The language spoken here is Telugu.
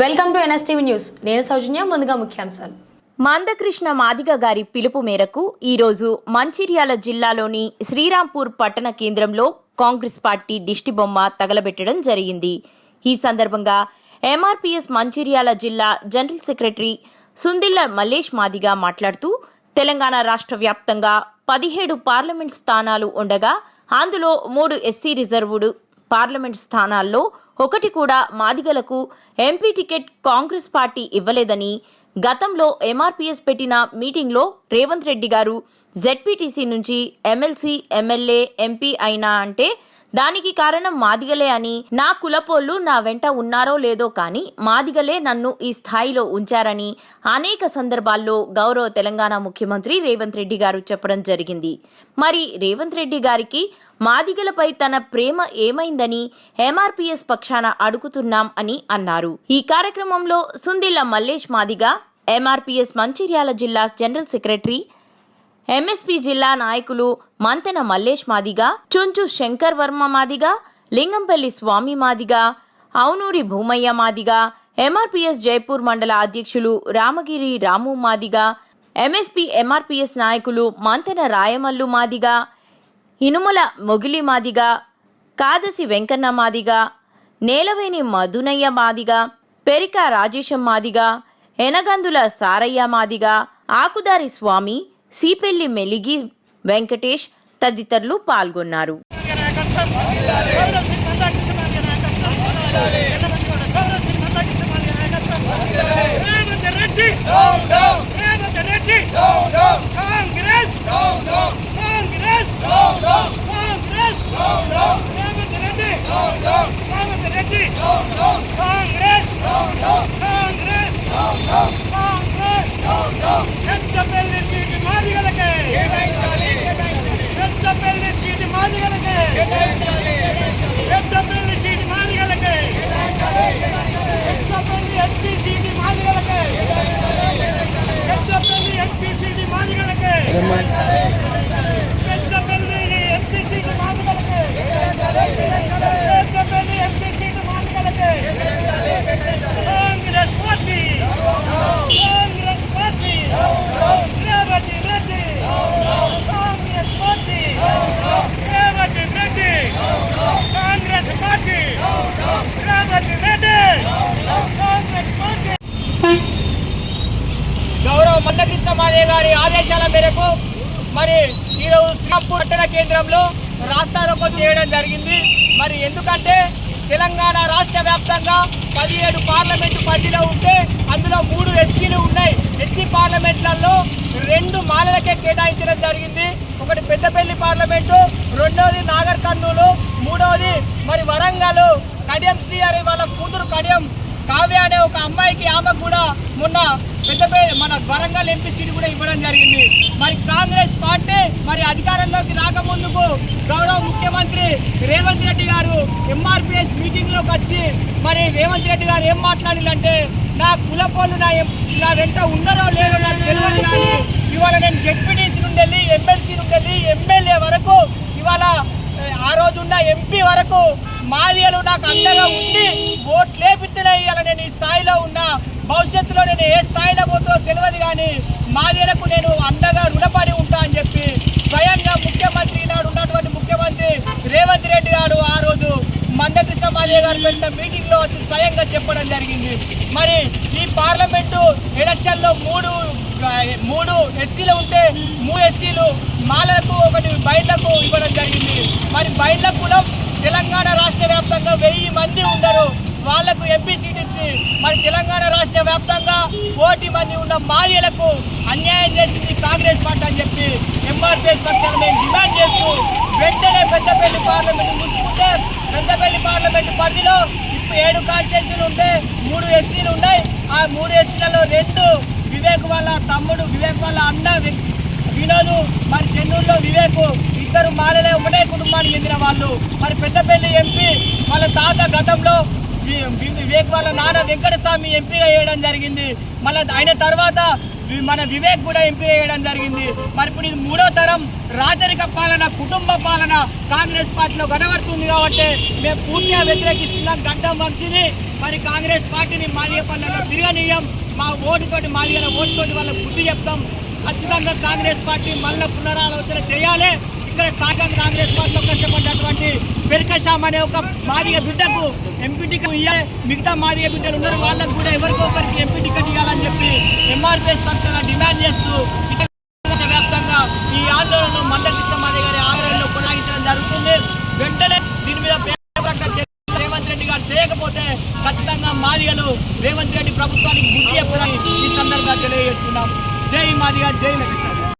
Welcome to NSTV news. నేను సౌజన్య ముందుగా ముఖ్యాంశాలు. మందకృష్ణ మాదిగ గారి పిలుపు మేరకు ఈరోజు మంచిర్యాల జిల్లాలోని శ్రీరాంపూర్ పట్టణ కేంద్రంలో కాంగ్రెస్ పార్టీ దిష్టిబొమ్మ తగలబెట్టడం జరిగింది. ఈ సందర్భంగా ఎంఆర్పీఎస్ మంచిర్యాల జిల్లా జనరల్ సెక్రటరీ సుందిల్ల మల్లేష్ మాదిగ మాట్లాడుతూ తెలంగాణ రాష్ట్ర వ్యాప్తంగా పదిహేడు పార్లమెంట్ స్థానాలు ఉండగా అందులో మూడు ఎస్సీ రిజర్వుడు పార్లమెంట్ స్థానాల్లో ఒకటి కూడా మాదిగలకు ఎంపీ టికెట్ కాంగ్రెస్ పార్టీ ఇవ్వలేదని గతంలో ఎంఆర్పీఎస్ పెట్టిన మీటింగ్లో రేవంత్ రెడ్డి గారు జెడ్పీటీసీ నుంచి ఎమ్మెల్సీ ఎమ్మెల్యే ఎంపీ అయినా అంటే దానికి కారణం మాదిగలే అని నా కులపోళ్ళు నా వెంట ఉన్నారో లేదో కానీ మాదిగలే నన్ను ఈ స్థాయిలో ఉంచారని అనేక సందర్భాల్లో గౌరవ తెలంగాణ ముఖ్యమంత్రి రేవంత్ రెడ్డి గారు చెప్పడం జరిగింది. మరి రేవంత్ రెడ్డి గారికి మాదిగలపై తన ప్రేమ ఏమైందని ఎంఆర్పీఎస్ పక్షాన అడుగుతున్నాం అని అన్నారు. ఈ కార్యక్రమంలో సుందిల్ల మల్లేష్ మాదిగ ఎంఆర్పీఎస్ మంచిర్యాల జిల్లా జనరల్ సెక్రటరీ ఎంఎస్పీ జిల్లా నాయకులు మంతెన మల్లేష్ మాదిగ చుంచు శంకర్ వర్మ మాదిగ లింగంపల్లి స్వామి మాదిగ అవునూరి భూమయ్య మాదిగా ఎంఆర్పిఎస్ జైపూర్ మండల అధ్యక్షులు రామగిరి రాము మాదిగ ఎంఎస్పీ ఎంఆర్పిఎస్ నాయకులు మంతెన రాయమల్లు మాదిగ ఇనుమల మొగిలి మాదిగ కాదసి వెంకన్న మాదిగ నేలవేని మధునయ్య మాదిగ పెరిక రాజేశం మాదిగ ఎనగందుల సారయ్య మాదిగా ఆకుదారి స్వామి సీపెల్లి మెలిగి వెంకటేష్ తదితరులు పాల్గొన్నారు రేవంత్ రెడ్డి రేవంత్ కాంగ్రెస్ కాంగ్రెస్ కాంగ్రెస్ రేవంత్ రెడ్డి రేవంత్ రెడ్డి కాంగ్రెస్ కాంగ్రెస్ కాంగ్రెస్ పెద్దపల్లి సీటు మాదిగలకే పెద్దపల్లి సీటు మాదిగలకే పెద్దపల్లి సీటు మాదిగలకే పెద్దపల్లి ఎంపీ సీటు మాదిగలకే పెద్దపల్లి ఎంపీ సీటు మాదిగలకే పెద్దపల్లి ఎంపీ సీటు మాదిగలకే Peddapalli MP seat మాదిగలకే Congress party Congress party Revathi Reddy Congress party Revathi Reddy Congress party Revathi Reddy Congress party గౌరవ మాదే గారి ఆదేశాల మేరకు మరి ఈరోజు శ్రీరాంపూర్ పట్టణ కేంద్రంలో రాస్తారోకో చేయడం జరిగింది. మరి ఎందుకంటే తెలంగాణ రాష్ట్ర వ్యాప్తంగా పదిహేడు పార్లమెంటు పరిధిలో ఉంటే అందులో మూడు ఎస్సీలు ఉన్నాయి. ఎస్సీ పార్లమెంట్లలో రెండు మాలలకే కేటాయించడం జరిగింది. ఒకటి పెద్దపల్లి పార్లమెంటు రెండవది నాగర్ కర్నూలు మూడవది మరి వరంగల్. కడియం శ్రీ అని వాళ్ళ కూతురు కడియం కావ్య అనే ఒక అమ్మాయికి ఆమె కూడా మొన్న పెద్ద మన వరంగల్ ఎంపీ సీట్ కూడా ఇవ్వడం జరిగింది. మరి కాంగ్రెస్ పార్టీ మరి అధికారంలోకి రాకముందుకు గౌరవ ముఖ్యమంత్రి రేవంత్ రెడ్డి గారు ఎంఆర్పిఎస్ మీటింగ్లోకి వచ్చి మరి రేవంత్ రెడ్డి గారు ఏం మాట్లాడిందంటే నా కులపోళ్ళు నా ఎం- నా వెంట ఉండరో లేరో నాకు తెలియదు కానీ ఇవాళ నేను జెడ్పీటీసీ నుండి వెళ్ళి ఎమ్మెల్సీ నుండి వెళ్ళి ఎమ్మెల్యే వరకు ఇవాళ ఆ రోజున్న ఎంపీ వరకు మాదిగలు నాకు అండగా ఉండి ఓట్లే లేపితేనే ఇవాళ నేను ఈ స్థాయిలో ఉన్నా భవిష్యత్తులో నేను ఏ స్థాయిలో పోతో తెలియదు కానీ మాదిగలకు నేను అండగా రుణపడి ఉంటా అని చెప్పి స్వయంగా ముఖ్యమంత్రి నాడు ఉన్నటువంటి ముఖ్యమంత్రి రేవంత్ రెడ్డి గారు ఆ రోజు మందకృష్ణ మాదిగ గారు పెట్టిన మీటింగ్లో వచ్చి స్వయంగా చెప్పడం జరిగింది. మరి ఈ పార్లమెంటు ఎలక్షన్లో మూడు మూడు ఎస్సీలు ఉంటే మూడు ఎస్సీలు మాలకు ఒకటి బయటకు ఇవ్వడం జరిగింది. మరి బయట కులం తెలంగాణ రాష్ట్ర వ్యాప్తంగా వెయ్యి మంది ఉండరు. వాళ్ళకు ఎంపీ సీట్ ఇచ్చి మరి తెలంగాణ రాష్ట్ర వ్యాప్తంగా కోటి మంది ఉన్న మాయలకు అన్యాయం చేసింది కాంగ్రెస్ పార్టీ అని చెప్పి ఎంఆర్పీఎస్ పక్షాన్ని మేము డిమాండ్ చేస్తూ వెంటనే పెద్దపల్లి పార్లమెంట్ ముసుకుంటే పెద్దపల్లి పార్లమెంట్ పరిధిలో ఇప్పుడు ఏడు కాన్స్టిట్యూన్సీలు ఉంటే మూడు ఎస్సీలు ఉన్నాయి. ఆ మూడు ఎస్సీలలో రెండు వివేక్ వాళ్ళ తమ్ముడు వివేక్ వాళ్ళ అన్న వినోదు మరి చెన్నూరులో వివేక్ ఇద్దరు మాలలే ఒకటే కుటుంబానికి చెందిన వాళ్ళు. మరి పెద్దపల్లి ఎంపీ వాళ్ళ తాత గతంలో వివేక్ వాళ్ళ నాన్న వెంకటస్వామి ఎంపీగా వేయడం జరిగింది. మళ్ళీ ఆయన తర్వాత మన వివేక్ కూడా ఎంపీ వేయడం జరిగింది. మరి ఇప్పుడు ఇది మూడో తరం రాజరిక పాలన కుటుంబ పాలన కాంగ్రెస్ పార్టీలో కనబడుతుంది కాబట్టి మేము పూర్తిగా వ్యతిరేకిస్తున్నాం. గడ్డం వంశీని మరి కాంగ్రెస్ పార్టీని మాదిగ పనులను తిరగనీయం. మా ఓటుతోటి మాదిగల ఓటుతోటి వాళ్ళ బుద్ధి చెప్తాం. ఖచ్చితంగా కాంగ్రెస్ పార్టీ మళ్ళీ పునరాలోచన చేయాలి. ఇక్కడ స్థానికంగా కాంగ్రెస్ పార్టీలో కష్టపడ్డటువంటి పెరికషాం అనే ఒక మాదిగ బిడ్డకు ఎంపీ టికెట్ ఇయ్యాలి. మిగతా మాదిగ బిడ్డలు ఉన్నారు. వాళ్ళకు కూడా ఎవరికో ఒకరికి ఎంపీ టికెట్ ఇవ్వాలని చెప్పి ఎంఆర్పిఎస్ పక్షాన డిమాండ్ చేస్తూ వ్యాప్తంగా ఈ ఆందోళనను మందకృష్ణ మాదిగ గారి ఆదరణలో కొనసాగించడం జరుగుతుంది. వెంటనే దీని మీద రేవంత్ రెడ్డి గారు చేయకపోతే ఖచ్చితంగా మాదిగలు రేవంత్ రెడ్డి ప్రభుత్వానికి బుద్ధి చెప్పడానికి ఈ సందర్భంగా తెలియజేస్తున్నాం. జై మాదిగ జై నకృష్ణ